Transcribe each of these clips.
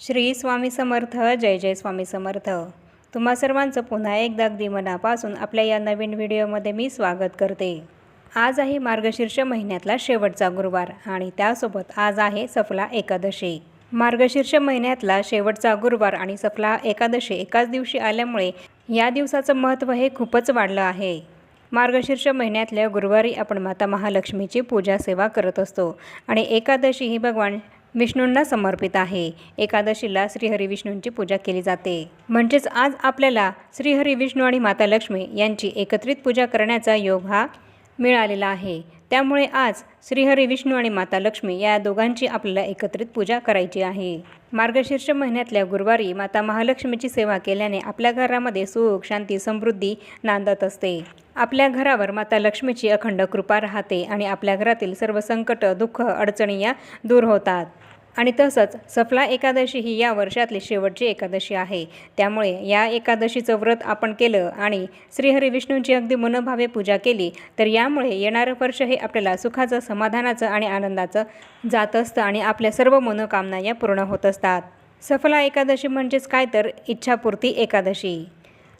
श्री स्वामी समर्थ जय जय स्वामी समर्थ. तुम्हा सर्वांचं पुन्हा एकदा अगदी मनापासून आपल्या या नवीन व्हिडिओमध्ये मी स्वागत करते. आज आहे मार्गशीर्ष महिन्यातला शेवटचा गुरुवार आणि त्यासोबत आज आहे सफला एकादशी. मार्गशीर्ष महिन्यातला शेवटचा गुरुवार आणि सफला एकादशी एकाच दिवशी आल्यामुळे या दिवसाचं महत्त्व हे खूपच वाढलं आहे. मार्गशीर्ष महिन्यातल्या गुरुवारी आपण माता महालक्ष्मीची पूजा सेवा करत असतो आणि एकादशी ही भगवान विष्णूंना समर्पित आहे. एकादशीला श्रीहरी विष्णूंची पूजा केली जाते. म्हणजेच आज आपल्याला श्रीहरी विष्णू आणि माता लक्ष्मी यांची एकत्रित पूजा करण्याचा योग हा मिळालेला आहे. त्यामुळे आज श्रीहरी विष्णू आणि माता लक्ष्मी या दोघांची आपल्याला एकत्रित पूजा करायची आहे. मार्गशीर्ष महिन्यातल्या गुरुवारी माता महालक्ष्मीची सेवा केल्याने आपल्या घरामध्ये सुख शांती समृद्धी नांदत असते. आपल्या घरावर माता लक्ष्मीची अखंड कृपा राहते आणि आपल्या घरातील सर्व संकट दुःख अडचणी या दूर होतात. आणि तसंच सफला एकादशी ही या वर्षातली शेवटची एकादशी आहे. त्यामुळे या एकादशीचं व्रत आपण केलं आणि श्रीहरी विष्णूंची अगदी मनोभावे पूजा केली तर यामुळे येणारं वर्ष हे आपल्याला सुखाचं समाधानाचं आणि आनंदाचं जात असतं आणि आपल्या सर्व मनोकामना या पूर्ण होत असतात. सफला एकादशी म्हणजेच काय तर? इच्छापूर्ती एकादशी.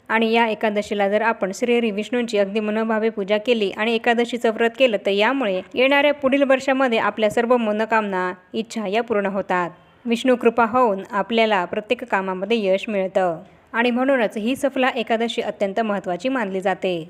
आणि या एकादशीला जर आपण श्रीहरी विष्णूंची अगदी मनोभावे पूजा केली आणि एकादशीचं व्रत केलं तर यामुळे येणाऱ्या पुढील वर्षामध्ये आपल्या सर्व मनोकामना इच्छा या पूर्ण होतात. विष्णू कृपा होऊन आपल्याला प्रत्येक कामामध्ये यश मिळतं. आणि म्हणूनच ही सफला एकादशी अत्यंत महत्त्वाची मानली जाते.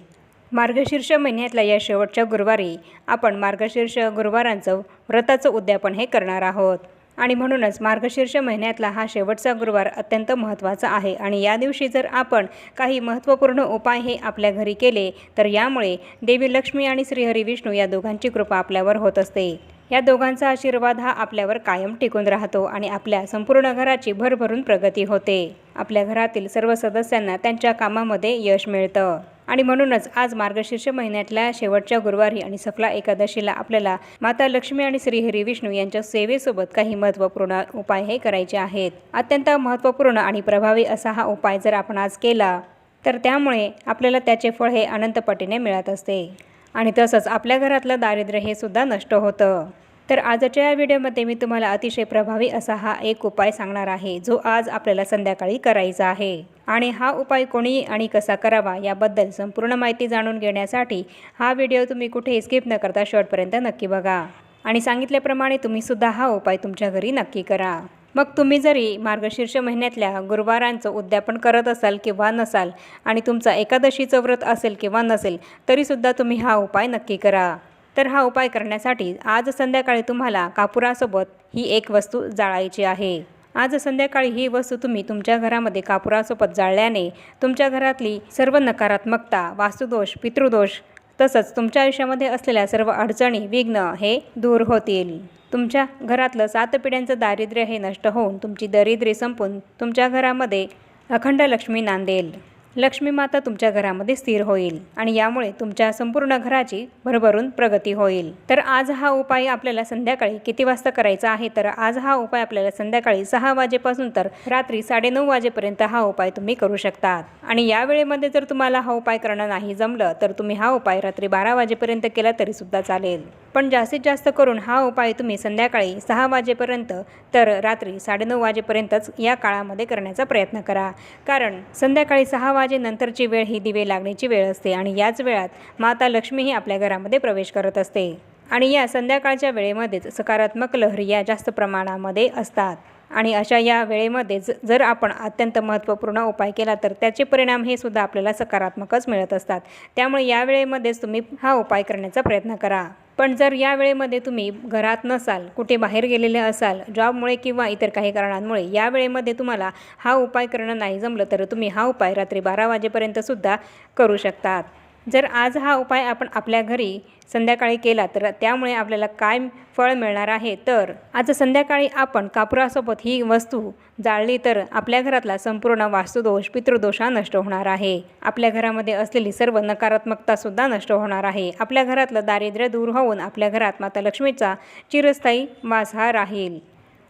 मार्गशीर्ष महिन्यातल्या या शेवटच्या गुरुवारी आपण मार्गशीर्ष गुरुवारांचं व्रताचं उद्यापन हे करणार आहोत. आणि म्हणूनच मार्गशीर्ष महिन्यातला हा शेवटचा गुरुवार अत्यंत महत्त्वाचा आहे. आणि या दिवशी जर आपण काही महत्त्वपूर्ण उपाय हे आपल्या घरी केले तर यामुळे देवी लक्ष्मी आणि श्रीहरी विष्णू या दोघांची कृपा आपल्यावर होत असते. या दोघांचा आशीर्वाद हा आपल्यावर कायम टिकून राहतो आणि आपल्या संपूर्ण घराची भरभरून प्रगती होते. आपल्या घरातील सर्व सदस्यांना त्यांच्या कामामध्ये यश मिळतं. आणि म्हणूनच आज मार्गशीर्ष महिन्यातल्या शेवटच्या गुरुवारी आणि सफला एकादशीला आपल्याला माता लक्ष्मी आणि श्रीहरी विष्णू यांच्या सेवेसोबत काही महत्त्वपूर्ण उपाय हे करायचे आहेत. अत्यंत महत्त्वपूर्ण आणि प्रभावी असा हा उपाय जर आपण आज केला तर त्यामुळे आपल्याला त्याचे फळ हे अनंतपटीने मिळत असते. आणि तसंच आपल्या घरातलं दारिद्र्य हे सुद्धा नष्ट होतं. तर आजच्या या व्हिडिओमध्ये मी तुम्हाला अतिशय प्रभावी असा हा एक उपाय सांगणार आहे जो आज आपल्याला संध्याकाळी करायचा आहे. आणि हा उपाय कोणी आणि कसा करावा याबद्दल संपूर्ण माहिती जाणून घेण्यासाठी हा व्हिडिओ तुम्ही कुठेही स्किप न करता शेवटपर्यंत नक्की बघा. आणि सांगितल्याप्रमाणे तुम्ही सुद्धा हा उपाय तुमच्या घरी नक्की करा. मग तुम्ही जरी मार्गशीर्ष महिन्यातल्या गुरुवारांचं उद्यापन करत असाल किंवा नसाल आणि तुमचा एकादशीचं व्रत असेल किंवा नसेल तरीसुद्धा तुम्ही हा उपाय नक्की करा. तर हा उपाय करण्यासाठी आज संध्याकाळी तुम्हाला कापुरासोबत ही एक वस्तू जाळायची आहे. आज संध्याकाळी ही वस्तू तुम्ही तुमच्या घरामध्ये कापुरासोबत जाळल्याने तुमच्या घरातली सर्व नकारात्मकता वास्तुदोष पितृदोष तसंच तुमच्या आयुष्यामध्ये असलेल्या सर्व अडचणी विघ्न हे दूर होतील. तुमच्या घरातलं सात पिढ्यांचं दारिद्र्य हे नष्ट होऊन तुमची दरिद्री संपून तुमच्या घरामध्ये अखंड लक्ष्मी नांदेल. लक्ष्मी माता तुमच्या घरामध्ये स्थिर होईल आणि यामुळे तुमच्या संपूर्ण घराची भरभरून प्रगती होईल. तर आज हा उपाय आपल्याला संध्याकाळी किती वाजता करायचा आहे? तर आज हा उपाय आपल्याला संध्याकाळी सहा वाजेपासून तर रात्री साडेनऊ वाजेपर्यंत हा उपाय तुम्ही करू शकतात आणि या वेळेमध्ये जर तुम्हाला हा उपाय करणं नाही जमलं तर तुम्ही हा उपाय रात्री बारा वाजेपर्यंत केला तरी सुद्धा चालेल. पण जास्तीत जास्त करून हा उपाय तुम्ही संध्याकाळी सहा वाजेपर्यंत तर रात्री साडेनऊ वाजेपर्यंतच या काळामध्ये करण्याचा प्रयत्न करा. कारण संध्याकाळी सहा वाजेनंतरची वेळ ही दिवे लागण्याची वेळ असते आणि याच वेळात माता लक्ष्मीही आपल्या घरामध्ये प्रवेश करत असते. आणि या संध्याकाळच्या वेळेमध्येच सकारात्मक लहरी या जास्त प्रमाणामध्ये असतात. आणि अशा या वेळेमध्ये जर आपण अत्यंत महत्त्वपूर्ण उपाय केला तर त्याचे परिणाम हे सुद्धा आपल्याला सकारात्मकच मिळत असतात. त्यामुळे या वेळेमध्येच तुम्ही हा उपाय करण्याचा प्रयत्न करा. पण जर या वेळेमध्ये तुम्ही घरात नसाल कुठे बाहेर गेलेले असाल जॉबमुळे किंवा इतर काही कारणांमुळे या वेळेमध्ये तुम्हाला हा उपाय करणं नाही जमलं तर तुम्ही हा उपाय रात्री बारा वाजेपर्यंतसुद्धा करू शकतात. जर आज हा उपाय आपण आपल्या घरी संध्याकाळी केला तर त्यामुळे आपल्याला काय फळ मिळणार आहे? तर आज संध्याकाळी आपण कापुरासोबत ही वस्तू जाळली तर आपल्या घरातला संपूर्ण वास्तुदोष पितृदोष हा नष्ट होणार आहे. आपल्या घरामध्ये असलेली सर्व नकारात्मकतासुद्धा नष्ट होणार आहे. आपल्या घरातलं दारिद्र्य दूर होऊन आपल्या घरात माता लक्ष्मीचा चिरस्थायी वास हा राहील.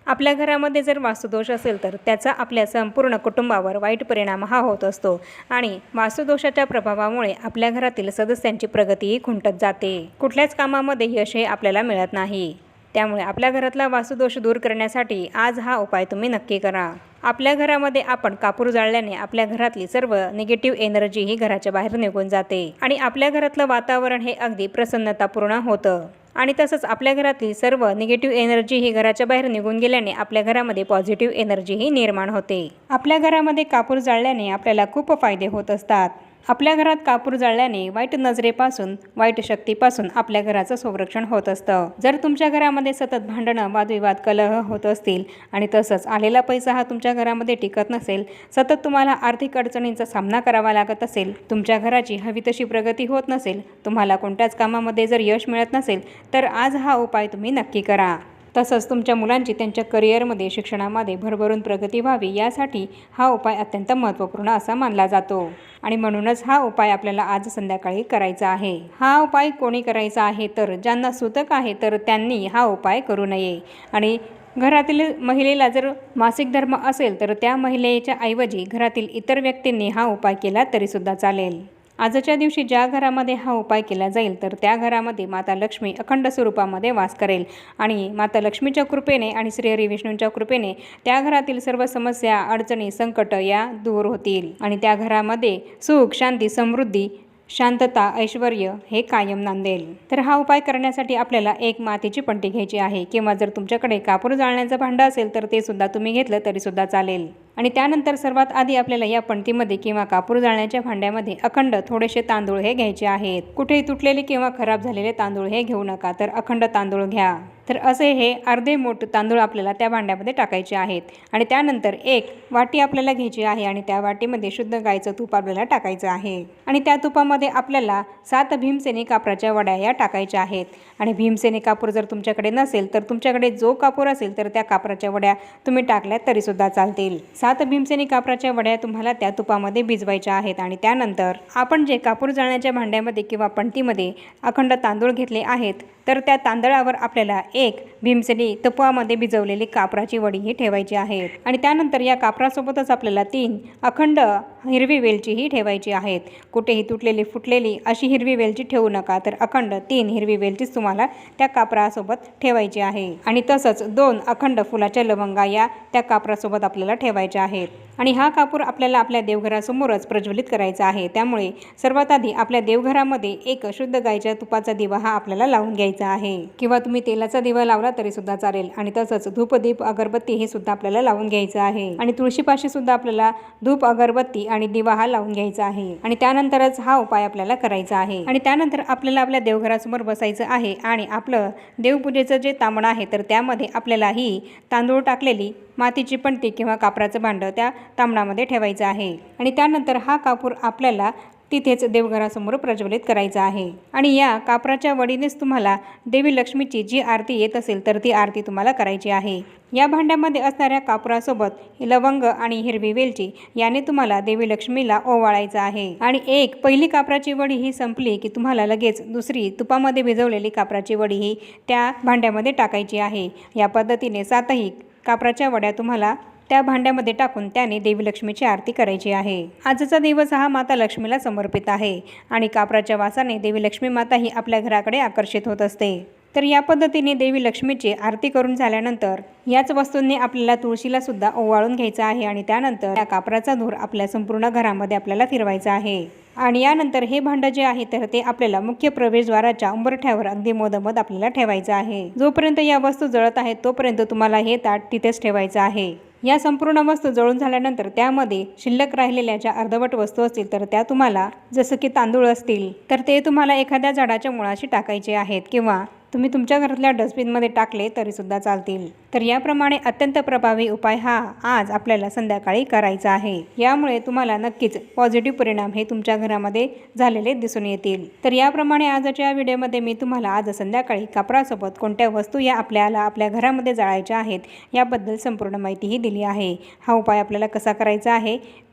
आपल्या घरामध्ये जर वास्तुदोष असेल तर त्याचा आपल्या संपूर्ण कुटुंबावर वाईट परिणाम हा होत असतो आणि वास्तुदोषाच्या प्रभावामुळे आपल्या घरातील सदस्यांची प्रगतीही खुंटत जाते. कुठल्याच कामामध्ये यश हे आपल्याला मिळत नाही. त्यामुळे आपल्या घरातला वास्तुदोष दूर करण्यासाठी आज हा उपाय तुम्ही नक्की करा. आपल्या घरामध्ये आपण कापूर जाळल्याने आपल्या घरातली सर्व निगेटिव्ह एनर्जी ही घराच्या बाहेर निघून जाते आणि आपल्या घरातलं वातावरण हे अगदी प्रसन्नतापूर्ण होतं. आणि तसंच आपल्या घरातली सर्व निगेटिव्ह एनर्जी ही घराच्या बाहेर निघून गेल्याने आपल्या घरामध्ये पॉझिटिव्ह एनर्जीही निर्माण होते. आपल्या घरामध्ये कापूर जाळल्याने आपल्याला खूप फायदे होत असतात. आपल्या घरात कापूर जाळल्याने वाईट नजरेपासून वाईट शक्तीपासून आपल्या घराचं संरक्षण होत असतं. जर तुमच्या घरामध्ये सतत भांडणं वादविवाद कलह होत असतील आणि तसंच आलेला पैसा हा तुमच्या घरामध्ये टिकत नसेल सतत तुम्हाला आर्थिक अडचणींचा सामना करावा लागत असेल तुमच्या घराची हवी तशी प्रगती होत नसेल तुम्हाला कोणत्याच कामामध्ये जर यश मिळत नसेल तर आज हा उपाय तुम्ही नक्की करा. तसंच तुमच्या मुलांची त्यांच्या करिअरमध्ये शिक्षणामध्ये भरभरून प्रगती व्हावी यासाठी हा उपाय अत्यंत महत्त्वपूर्ण असा मानला जातो. आणि म्हणूनच हा उपाय आपल्याला आज संध्याकाळी करायचा आहे. हा उपाय कोणी करायचा आहे तर ज्यांना सुतक आहे तर त्यांनी हा उपाय करू नये. आणि घरातील महिलेला जर मासिक धर्म असेल तर त्या महिलेच्या ऐवजी घरातील इतर व्यक्तींनी हा उपाय केला तरीसुद्धा चालेल. आजच्या दिवशी ज्या घरामध्ये हा उपाय केला जाईल तर त्या घरामध्ये माता लक्ष्मी अखंड स्वरूपामध्ये वास करेल. आणि माता लक्ष्मीच्या कृपेने आणि श्री हरी विष्णूंच्या कृपेने त्या घरातील सर्व समस्या अडचणी संकट या दूर होतील. आणि त्या घरामध्ये सुख शांती समृद्धी शांतता ऐश्वर हे कायम नांदेल. तर हा उपाय करण्यासाठी आपल्याला एक मातीची पंटी घ्यायची आहे. किंवा जर तुमच्याकडे कापूर जाळण्याचं भांडं असेल तर ते सुद्धा तुम्ही घेतलं तरी सुद्धा चालेल. आणि त्यानंतर सर्वात आधी आपल्याला या पणतीमध्ये किंवा कापूर जाळण्याच्या भांड्यामध्ये अखंड थोडेसे तांदूळ हे घ्यायचे आहेत. कुठेही तुटलेले किंवा खराब झालेले तांदूळ हे घेऊ नका तर अखंड तांदूळ घ्या. तर असे हे अर्धे मोठ तांदूळ आपल्याला त्या भांड्यामध्ये टाकायचे आहेत. आणि त्यानंतर एक वाटी आपल्याला घ्यायची आहे आणि त्या वाटीमध्ये शुद्ध गाईचं तूप आपल्याला टाकायचं आहे. आणि त्या तुपामध्ये आपल्याला सात भीमसेनी कापराच्या वड्या या टाकायच्या आहेत. आणि भीमसेनी कापूर जर तुमच्याकडे नसेल तर तुमच्याकडे जो कापूर असेल तर त्या कापराच्या वड्या तुम्ही टाकल्या तरीसुद्धा चालतील. सात भीमसेनी कापराच्या वड्या तुम्हाला त्या तुपामध्ये भिजवायच्या आहेत. आणि त्यानंतर आपण जे कापूर जाळण्याच्या भांड्यामध्ये किंवा पणतीमध्ये अखंड तांदूळ घेतले आहेत तर त्या तांदळावर आपल्याला एक भीमसेनी तपवामध्ये भिजवलेली कापराची वडी ही ठेवायची आहेत. आणि त्यानंतर या कापरासोबतच आपल्याला तीन अखंड हिरवी वेलची ही ठेवायची आहेत. कुठेही तुटलेली फुटलेली अशी हिरवी वेलची ठेवू नका. तर अखंड तीन हिरवी वेलचीच तुम्हाला त्या कापरासोबत ठेवायची आहे. आणि तसंच दोन अखंड फुलाच्या लवंगा या त्या कापरासोबत आपल्याला ठेवायच्या आहेत. आणि हा कापूर आपल्याला आपल्या देवघरासमोरच प्रज्वलित करायचा आहे. त्यामुळे सर्वात आधी आपल्या देवघरामध्ये एक शुद्ध गायच्या तुपाचा दिवा हा आपल्याला लावून घ्यायचा आहे. किंवा तुम्ही तेलाचा दिवा लावला तरी सुद्धा चालेल. आणि तसंच धूप दीप अगरबत्ती हे सुद्धा आपल्याला लावून घ्यायचं आहे. आणि तुळशीपाशी सुद्धा आपल्याला धूप अगरबत्ती आणि दिवा हा लावून घ्यायचा आहे. आणि त्यानंतरच हा उपाय आपल्याला करायचा आहे. आणि त्यानंतर आपल्याला आपल्या देवघरासमोर बसायचं आहे आणि आपलं देवपूजेचं जे तांबणं आहे तर त्यामध्ये आपल्याला ही तांदूळ टाकलेली मातीची पणती किंवा कापराचं भांडं त्या तांबणामध्ये ठेवायचं आहे. आणि त्यानंतर हा कापूर आपल्याला तिथेच देवघरासमोर प्रज्वलित करायचा आहे. आणि या कापराच्या वडीनेच तुम्हाला देवी लक्ष्मीची जी आरती येत असेल तर ती आरती तुम्हाला करायची आहे. या भांड्यामध्ये असणाऱ्या कापरासोबत लवंग आणि हिरवी वेलची याने तुम्हाला देवी लक्ष्मीला ओवाळायचं आहे. आणि एक पहिली कापराची वडी ही संपली की तुम्हाला लगेच दुसरी तुपामध्ये भिजवलेली कापराची वडी ही त्या भांड्यामध्ये टाकायची आहे. या पद्धतीने सातही कापराच्या वड्या तुम्हाला त्या भांड्यामध्ये टाकून त्याने देवी लक्ष्मीची आरती करायची आहे. आजचा दिवस हा माता लक्ष्मीला समर्पित आहे आणि कापराच्या वासाने देवी लक्ष्मी माता ही आपल्या घराकडे आकर्षित होत असते. तर या पद्धतीने देवी लक्ष्मीची आरती करून झाल्यानंतर याच वस्तूंनी आपल्याला तुळशीला सुद्धा ओवाळून घ्यायचा आहे आणि त्यानंतर त्या कापराचा धूर आपल्या संपूर्ण घरामध्ये आपल्याला फिरवायचा आहे. आणि यानंतर हे भांडं जे आहे तर ते आपल्याला मुख्य प्रवेशद्वाराच्या उंबरठ्यावर अगदी मोदमोद आपल्याला ठेवायचं आहे. जोपर्यंत या वस्तू जळत आहेत तोपर्यंत तुम्हाला हे ताट तिथेच ठेवायचं आहे. या संपूर्ण वस्तू जळून झाल्यानंतर त्यामध्ये शिल्लक राहिलेल्या ज्या अर्धवट वस्तू असतील तर त्या तुम्हाला जसं की तांदूळ असतील तर ते तुम्हाला एखाद्या झाडाच्या मुळाशी टाकायचे आहेत किंवा तुम्ही तुमच्या घरातल्या डस्टबिनमध्ये टाकले तरीसुद्धा चालतील. तर याप्रमाणे अत्यंत प्रभावी उपाय हा आज आपल्याला संध्याकाळी करायचा आहे. यामुळे तुम्हाला नक्कीच पॉझिटिव्ह परिणाम हे तुमच्या घरामध्ये झालेले दिसून येतील. तर याप्रमाणे आजच्या व्हिडिओमध्ये मी तुम्हाला आज संध्याकाळी कापरासोबत कोणत्या वस्तू या आपल्याला आपल्या घरामध्ये जाळायच्या आहेत याबद्दल संपूर्ण माहितीही दिली आहे. हा उपाय आपल्याला कसा करायचा आहे?